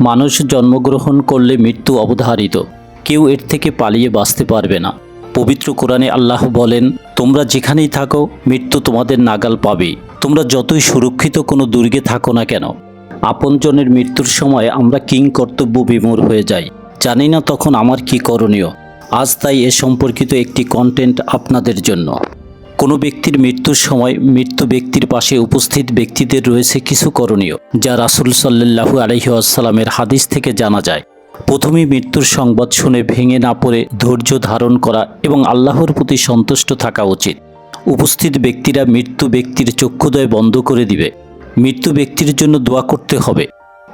মানুষ জন্মগ্রহণ করলে মৃত্যু অবধারিত। কেউ এর থেকে পালিয়ে বাঁচতে পারবে না। পবিত্র কোরআনে আল্লাহ বলেন, তোমরা যেখানেই থাকো, মৃত্যু তোমাদের নাগাল পাবে। তোমরা যতই সুরক্ষিত কোনো দুর্গে থাকো না কেন, আপনজনের মৃত্যুর সময় আমরা কিং কর্তব্য বিমূর হয়ে যাই। জানি না তখন আমার কি করণীয়। আজ তাই এ সম্পর্কিত একটি কন্টেন্ট আপনাদের জন্য। কোনো ব্যক্তির মৃত্যুর সময় মৃত্যু ব্যক্তির পাশে উপস্থিত ব্যক্তিদের রয়েছে কিছু করণীয়, যা রাসুল সাল্লাহু আলহিউসালামের হাদিস থেকে জানা যায়। প্রথমে মৃত্যুর সংবাদ শুনে ভেঙে না পড়ে ধৈর্য ধারণ করা এবং আল্লাহর প্রতি সন্তুষ্ট থাকা উচিত। উপস্থিত ব্যক্তিরা মৃত্যু ব্যক্তির চক্ষুদয় বন্ধ করে দিবে। মৃত্যু ব্যক্তির জন্য দোয়া করতে হবে।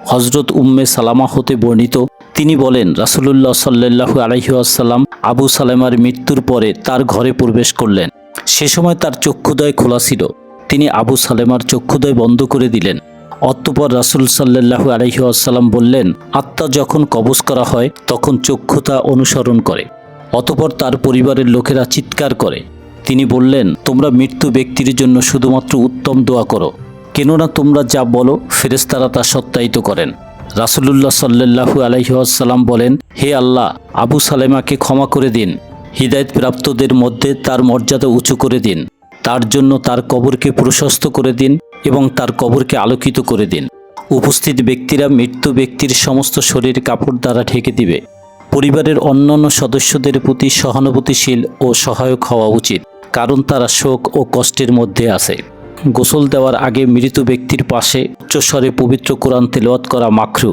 হজরত উম্মে সালামা হতে বর্ণিত, তিনি বলেন, রাসুলুল্লাহ সাল্লাহু আলহিউসাল্লাম আবু সালেমার মৃত্যুর পরে তার ঘরে প্রবেশ করলেন। সে সময় তার চক্ষুদয় খোলা ছিল। তিনি আবু সালেমার চক্ষুদয় বন্ধ করে দিলেন। অতঃপর রাসুল সাল্লাহু আলহিউসাল্লাম বললেন, আত্মা যখন কবজ করা হয়, তখন চক্ষুতা অনুসরণ করে। অতপর তার পরিবারের লোকেরা চিৎকার করে। তিনি বললেন, তোমরা মৃত্যু ব্যক্তির জন্য শুধুমাত্র উত্তম দোয়া করো। কেননা তোমরা যা বলো ফেরেস্তারা তা সত্যায়িত করেন। রাসুলুল্লাহ সাল্লাহু আলহিহাসাল্লাম বলেন, হে আল্লাহ, আবু সালেমাকে ক্ষমা করে দিন। প্রাপ্তদের মধ্যে তার মর্যাদা উঁচু করে দিন। তার জন্য তার কবরকে প্রশস্ত করে দিন এবং তার কবরকে আলোকিত করে দিন। উপস্থিত ব্যক্তিরা মৃত্যু ব্যক্তির সমস্ত শরীর কাপড় দ্বারা ঢেকে দিবে। পরিবারের অন্যান্য সদস্যদের প্রতি সহানুভূতিশীল ও সহায়ক হওয়া উচিত, কারণ তারা শোক ও কষ্টের মধ্যে আছে। গোসল দেওয়ার আগে মৃত ব্যক্তির পাশে উচ্চস্বরে পবিত্র কোরআন তেলাওয়াত করা মাখরু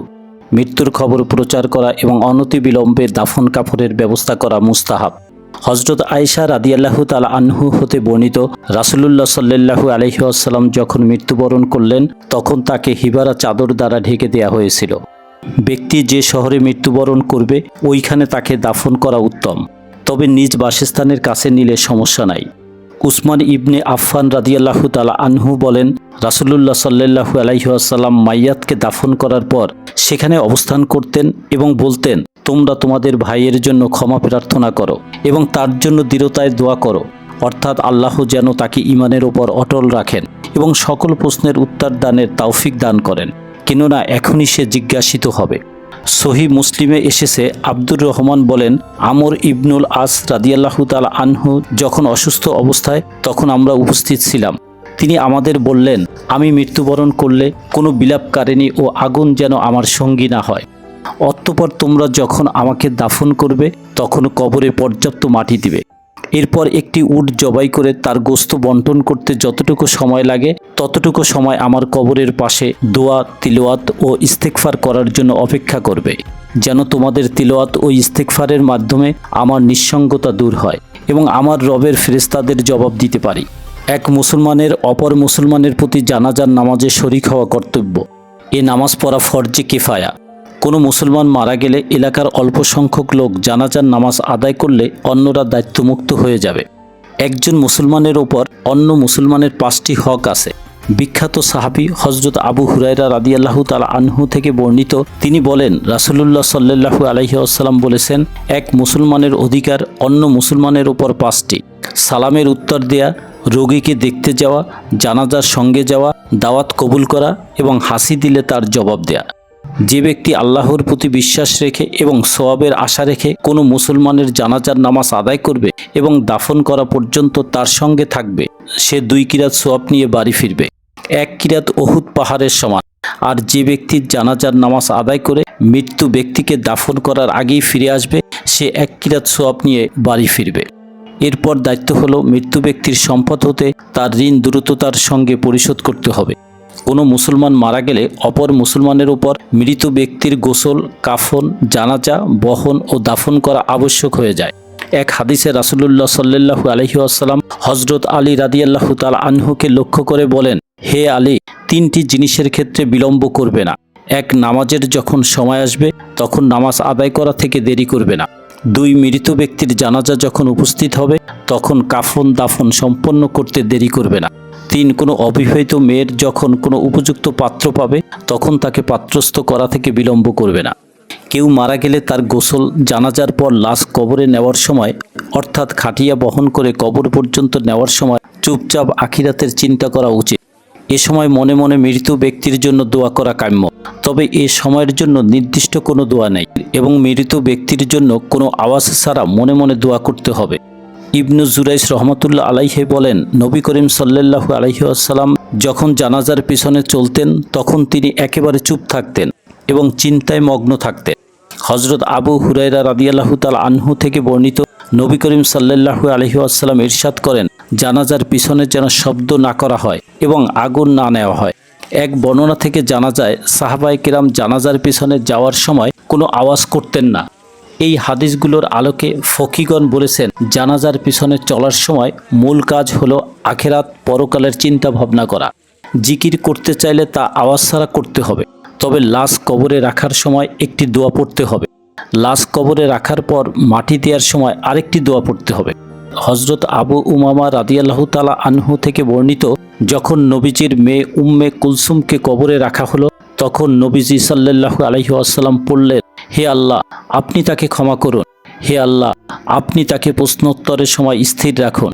মৃত্যুর খবর প্রচার করা এবং অনতিবিলম্বে দাফন কাপড়ের ব্যবস্থা করা মুস্তাহাব। হজরত আয়েশা রাদিয়াল্লাহু তালা আনহু হতে বর্ণিত রাসুলুল্লাহ সাল্লাহু আলহিউসাল্লাম যখন মৃত্যুবরণ করলেন, তখন তাকে হিবারা চাদর দ্বারা ঢেকে দেওয়া হয়েছিল। ব্যক্তি যে শহরে মৃত্যুবরণ করবে, ওইখানে তাকে দাফন করা উত্তম। তবে নিজ বাসস্থানের কাছে নিলে সমস্যা নাই। উসমান ইবনে আফফান রাদিয়াল্লাহু তালা আনহু বলেন, রাসুলুল্লাহ সাল্লাহু আলাইসাল্লাম মাইয়াতকে দাফন করার পর সেখানে অবস্থান করতেন এবং বলতেন তোমরা তোমাদের ভাইয়ের জন্য ক্ষমা প্রার্থনা করো এবং তার জন্য দৃঢ়তায় দোয়া করো। অর্থাৎ আল্লাহ যেন তাকে ইমানের ওপর অটল রাখেন এবং সকল প্রশ্নের উত্তর দানের তৌফিক দান করেন, কেননা এখনই সে জিজ্ঞাসিত হবে। সহি মুসলিমে এসেছে, আব্দুর রহমান বলেন, আমর ইবনুল আস রাদিয়াল্লাহু তাল আনহু যখন অসুস্থ অবস্থায় তখন আমরা উপস্থিত ছিলাম। তিনি আমাদের বললেন, আমি মৃত্যুবরণ করলে কোনো বিলাপকারিণী ও আগুন যেন আমার সঙ্গী না হয়। অতঃপর তোমরা যখন আমাকে দাফন করবে, তখন কবরে পর্যাপ্ত মাটি দিবে। এরপর একটি উট জবাই করে তার গোস্ত বন্টন করতে যতটুকু সময় লাগে, ততটুকু সময় আমার কবরের পাশে দোয়া তিলোয়াত ও ইস্তেকফার করার জন্য অপেক্ষা করবে, যেন তোমাদের তিলোয়াত ও ইস্তেকফারের মাধ্যমে আমার নিঃসঙ্গতা দূর হয় এবং আমার রবের ফেরেস্তাদের জবাব দিতে পারি। এক মুসলমানের অপর মুসলমানের প্রতি জানাজার নামাজে শরিক হওয়া কর্তব্য। এ নামাজ পড়া ফরজে কিফায়া। কোনো মুসলমান মারা গেলে এলাকার অল্প সংখ্যক লোক জানাজার নামাজ আদায় করলে অন্যরা দায়িত্বমুক্ত হয়ে যাবে। একজন মুসলমানের ওপর অন্য মুসলমানের পাঁচটি হক আছে। বিখ্যাত সাহাবি হজরত আবু হুরাইরা রাদিয়াল্লাহু তালা আনহু থেকে বর্ণিত, তিনি বলেন, রাসুলুল্লাহ সাল্লাহু আলহিউসাল্লাম বলেছেন, এক মুসলমানের অধিকার অন্য মুসলমানের ওপর পাঁচটি। সালামের উত্তর দেয়া, রোগীকে দেখতে যাওয়া, জানাজার সঙ্গে যাওয়া, দাওয়াত কবুল করা এবং হাসি দিলে তার জবাব দেয়া। যে ব্যক্তি আল্লাহর প্রতি বিশ্বাস রেখে এবং সোয়াবের আশা রেখে কোনো মুসলমানের জানাজার নামাজ আদায় করবে এবং দাফন করা পর্যন্ত তার সঙ্গে থাকবে, সে দুই কিরাত সোয়াব নিয়ে বাড়ি ফিরবে। এক কিরাত অহুদ পাহাড়ের সমান। আর যে ব্যক্তি জানাজার নামাজ আদায় করে মৃত্যু ব্যক্তিকে দাফন করার আগেই ফিরে আসবে, সে এক কিরাত সোয়াব নিয়ে বাড়ি ফিরবে। এরপর দায়িত্ব হলো মৃত্যু ব্যক্তির সম্পদ হতে তার ঋণ দ্রুততার সঙ্গে পরিশোধ করতে হবে। কোনো মুসলমান মারা গেলে অপর মুসলমানের উপর মৃত ব্যক্তির গোসল, কাফন, জানাজা, বহন ও দাফন করা আবশ্যক হয়ে যায়। এক হাদিসে রাসুলুল্লাহ সাল্লাহু আলহিউসালাম হজরত আলী রাদিয়াল্লাহু তাল আনহুকে লক্ষ্য করে বলেন, হে আলী, তিনটি জিনিসের ক্ষেত্রে বিলম্ব করবে না। এক, নামাজের যখন সময় আসবে, তখন নামাজ আদায় করা থেকে দেরি করবে না। দুই, মৃত ব্যক্তির জানাজা যখন উপস্থিত হবে, তখন কাফন দাফন সম্পন্ন করতে দেরি করবে না। তিন কোনো অবিবাহিত মেয়ের যখন কোনো উপযুক্ত পাত্র পাবে, তখন তাকে পাত্রস্থ করা থেকে বিলম্ব করবে না। কেউ মারা গেলে তার গোসল, জানাজার পর লাশ কবরে নেওয়ার সময়, অর্থাৎ খাটিয়া বহন করে কবর পর্যন্ত নেওয়ার সময় চুপচাপ আখিরাতের চিন্তা করা উচিত। এ সময় মনে মনে মৃত ব্যক্তির জন্য দোয়া করা কাম্য। তবে এ সময়ের জন্য নির্দিষ্ট কোনো দোয়া নেই এবং মৃত ব্যক্তির জন্য কোনো আওয়াজ ছাড়া মনে মনে দোয়া করতে হবে। ইবনু জুরাইস রহমতুল্লাহ আলাইহে বলেন, নবী করিম সাল্লাল্লাহু আলাইহি আসাল্লাম যখন জানাজার পিছনে চলতেন, তখন তিনি একেবারে চুপ থাকতেন এবং চিন্তায় মগ্ন থাকতেন। হজরত আবু হুরাইরা রাদিয়াল্লাহু তাল আনহু থেকে বর্ণিত নবী করিম সাল্লাল্লাহু আলহি আসাল্লাম ইরশাদ করেন, জানাজার পিছনে যেন শব্দ না করা হয় এবং আগুন না নেওয়া হয়। এক বর্ণনা থেকে জানা যায় সাহাবাই কিরাম জানাজার পিছনে যাওয়ার সময় কোনো আওয়াজ করতেন না। এই হাদিসগুলোর আলোকে ফকিগণ বলেছেন, জানাজার পিছনে চলার সময় মূল কাজ হলো আখেরাত পরকালের চিন্তা ভাবনা করা। জিকির করতে চাইলে তা আওয়াজ ছাড়া করতে হবে। তবে লাশ কবরে রাখার সময় একটি দোয়া পড়তে হবে। লাশ কবরে রাখার পর মাটি দেওয়ার সময় আরেকটি দোয়া পড়তে হবে। হজরত আবু উমামা রাদিয়াল্লাহ তালা আনহু থেকে বর্ণিত, যখন নবীজির মেয়ে উম্মে কুলসুমকে কবরে রাখা হলো, তখন নবীজি সাল্লাল্লাহু আলহি আসাল্লাম পড়লেন হে আল্লাহ, আপনি তাকে ক্ষমা করুন। হে আল্লাহ, আপনি তাকে প্রশ্নোত্তরের সময় স্থির রাখুন।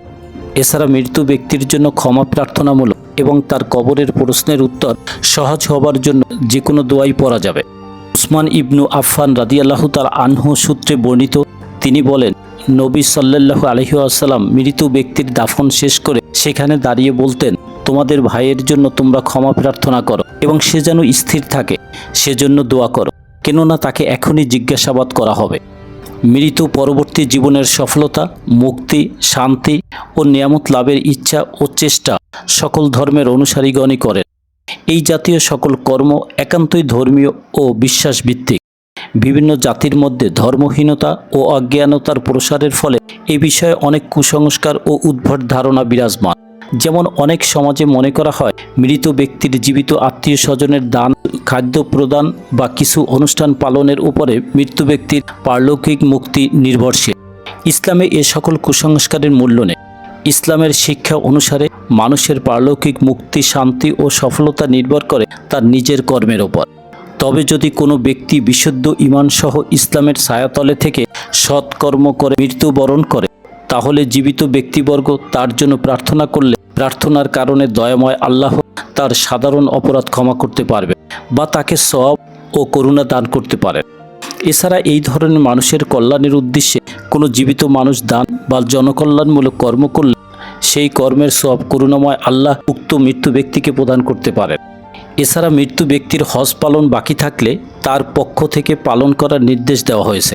এছাড়া মৃত্যু ব্যক্তির জন্য ক্ষমা প্রার্থনামূলক এবং তার কবরের প্রশ্নের উত্তর সহজ হবার জন্য যে কোনো দোয়াই পড়া যাবে। উসমান ইবনু আফফান রাদিয়াল্লাহু তার আনহু সূত্রে বর্ণিত, তিনি বলেন, নবী সাল্লাল্লাহু আলহি আসাল্লাম মৃত ব্যক্তির দাফন শেষ করে সেখানে দাঁড়িয়ে বলতেন, তোমাদের ভাইয়ের জন্য তোমরা ক্ষমা প্রার্থনা করো এবং সে যেন স্থির থাকে সেজন্য দোয়া করো। কেননা তাকে এখনই জিজ্ঞাসাবাদ করা হবে। মৃত পরবর্তী জীবনের সফলতা, মুক্তি, শান্তি ও নিয়ামত লাভের ইচ্ছা ও চেষ্টা সকল ধর্মের অনুসারীগণই করেন। এই জাতীয় সকল কর্ম একান্তই ধর্মীয় ও বিশ্বাস ভিত্তিক বিভিন্ন জাতির মধ্যে ধর্মহীনতা ও অজ্ঞানতার প্রসারের ফলে এ বিষয়ে অনেক কুসংস্কার ও উদ্ভট ধারণা বিরাজমান। যেমন অনেক সমাজে মনে করা হয়, মৃত ব্যক্তির জীবিত আত্মীয় স্বজনের দান, খাদ্য প্রদান বা কিছু অনুষ্ঠান পালনের উপরে মৃত্যু ব্যক্তির পারলৌকিক মুক্তি নির্ভরশীল। ইসলামে এ সকল কুসংস্কারের মূল্য নেই। ইসলামের শিক্ষা অনুসারে মানুষের পারলৌকিক মুক্তি, শান্তি ও সফলতা নির্ভর করে তার নিজের কর্মের ওপর তবে যদি কোনো ব্যক্তি বিশুদ্ধ ইমানসহ ইসলামের ছায়াতলে থেকে সৎকর্ম করে, মৃত্যুবরণ করে, তাহলে জীবিত ব্যক্তিবর্গ তার জন্য প্রার্থনা করলে প্রার্থনার কারণে দয়াময় আল্লাহ তার সাধারণ অপরাধ ক্ষমা করতে পারবে বা তাকে সব ও করুণা দান করতে পারেন এছাড়া এই ধরনের মানুষের কল্যাণের উদ্দেশ্যে কোনো জীবিত মানুষ দান বা জনকল্যাণমূলক কর্ম করলে সেই কর্মের সব করুণাময় আল্লাহ উক্ত মৃত্যু ব্যক্তিকে প্রদান করতে পারেন এছাড়া মৃত্যু ব্যক্তির হজ পালন বাকি থাকলে তার পক্ষ থেকে পালন করার নির্দেশ দেওয়া হয়েছে।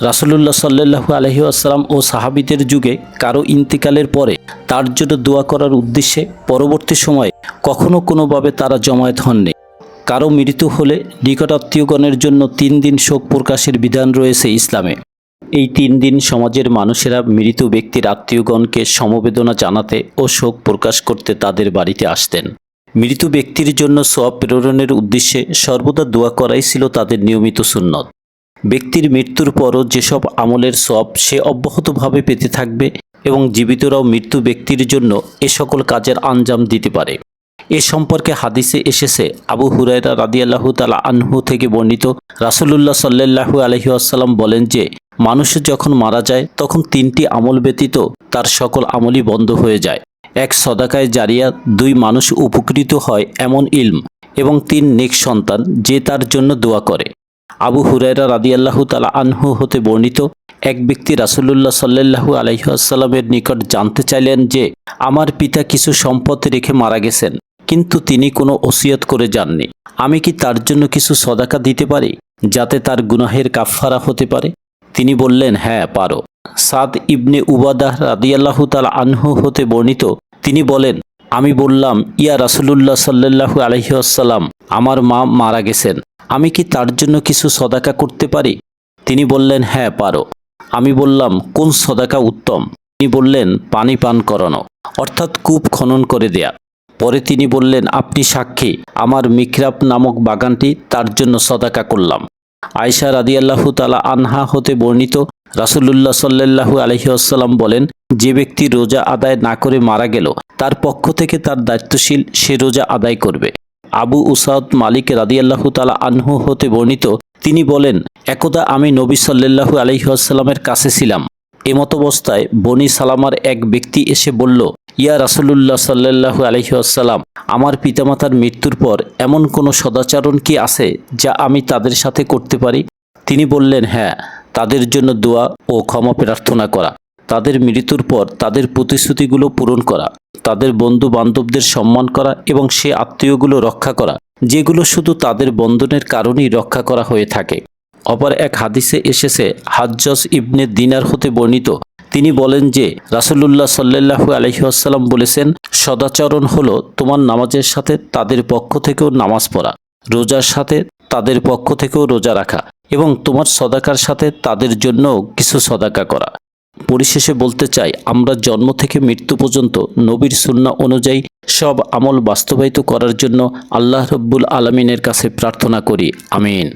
রাসুলুল্লাহ সাল্লাহু আলহি আসসালাম ও সাহাবিদের যুগে কারও ইন্তিকালের পরে তার জন্য দোয়া করার উদ্দেশ্যে পরবর্তী সময়ে কখনো কোনোভাবে তারা জমায়েত হননি। কারও মৃত্যু হলে নিকটাত্মীয়গণের জন্য তিন দিন শোক প্রকাশের বিধান রয়েছে ইসলামে। এই তিন দিন সমাজের মানুষেরা মৃত ব্যক্তির আত্মীয়গণকে সমবেদনা জানাতে ও শোক প্রকাশ করতে তাদের বাড়িতে আসতেন। মৃত ব্যক্তির জন্য সব প্রেরণের উদ্দেশ্যে সর্বদা দোয়া করাই ছিল তাদের নিয়মিত সুন্নত। ব্যক্তির মৃত্যুর পরও যেসব আমলের সব সে অব্যাহতভাবে পেতে থাকবে এবং জীবিতরাও মৃত্যু ব্যক্তির জন্য এ সকল কাজের আঞ্জাম দিতে পারে। এ সম্পর্কে হাদিসে এসেছে, আবু হুরায়রা রাদিয়াল্লাহু তালা আনহু থেকে বর্ণিত রাসুলুল্লাহ সাল্লাহু আলহি আসাল্লাম বলেন যে, মানুষ যখন মারা যায়, তখন তিনটি আমল ব্যতীত তার সকল আমলই বন্ধ হয়ে যায়। এক সদাকায় জারিয়া, দুই মানুষ উপকৃত হয় এমন ইলম এবং তিন নেক সন্তান যে তার জন্য দোয়া করে। আবু হুরায়রা রাদিয়াল্লাহু তালা আনহু হতে বর্ণিত, এক ব্যক্তি রাসুলুল্লাহ সাল্লাহু আলহিহাসাল্লামের নিকট জানতে চাইলেন যে, আমার পিতা কিছু সম্পদ রেখে মারা গেছেন, কিন্তু তিনি কোনো ওসিয়ত করে যাননি। আমি কি তার জন্য কিছু সদাকা দিতে পারি, যাতে তার গুনাহের কাফফারা হতে পারে? তিনি বললেন হ্যাঁ পারো। সাদ ইবনে উবাদাহ রাদিয়াল্লাহু তালা আনহু হতে বর্ণিত, তিনি বলেন, আমি বললাম, ইয়া রাসুলুল্লাহ সাল্লাহু আলহিহাসাল্লাম আমার মা মারা গেছেন। আমি কি তার জন্য কিছু সদাকা করতে পারি? তিনি বললেন হ্যাঁ পারো। আমি বললাম, কোন সদাকা উত্তম? তিনি বললেন, পানি পান করানো। অর্থাৎ কূপ খনন করে দেয়া। পরে তিনি বললেন, আপনি সাক্ষী, আমার মিকরাব নামক বাগানটি তার জন্য সদাকা করলাম। আয়সা রাদিয়াল্লাহু তালা আনহা হতে বর্ণিত, রাসুলুল্লাহ সাল্লাহু আলহিউসাল্লাম বলেন, যে ব্যক্তি রোজা আদায় না করে মারা গেল, তার পক্ষ থেকে তার দায়িত্বশীল সে রোজা আদায় করবে। আবু উসাদ মালিক রাদিয়াল্লাহু তালা আনহু হতে বর্ণিত, তিনি বলেন, একদা আমি নবী সাল্লাহু আলহিহাস্লামের কাছে ছিলাম। এমত অবস্থায় বনি সালামার এক ব্যক্তি এসে বলল, ইয়া রাসুলুল্লাহ সাল্লাহু আলহিউসাল্লাম আমার পিতামাতার মৃত্যুর পর এমন কোনো সদাচরণ কি আছে যা আমি তাদের সাথে করতে পারি? তিনি বললেন হ্যাঁ তাদের জন্য দোয়া ও ক্ষমা প্রার্থনা করা। তাদের মৃত্যুর পর তাদের প্রতিশ্রুতিগুলো পূরণ করা, তাদের বন্ধু বান্ধবদের সম্মান করা এবং সে আত্মীয়গুলো রক্ষা করা, যেগুলো শুধু তাদের বন্ধনের কারণেই রক্ষা করা হয়ে থাকে। অপর এক হাদিসে এসেছে হাজ্জস ইবনে দিনার হতে বর্ণিত, তিনি বলেন যে, রাসুলুল্লাহ সাল্লাহু আলহিহাসাল্লাম বলেছেন, সদাচরণ হলো তোমার নামাজের সাথে তাদের পক্ষ থেকেও নামাজ পড়া, রোজার সাথে তাদের পক্ষ থেকেও রোজা রাখা এবং তোমার সদাকার সাথে তাদের জন্য কিছু সদাকা করা। পরিশেষে বলতে চাই, আমরা জন্ম থেকে মৃত্যু পর্যন্ত নবীর সুন্না অনুযায়ী সব আমল বাস্তবায়িত করার জন্য আল্লাহ রব্বুল আলমিনের কাছে প্রার্থনা করি, আমিন।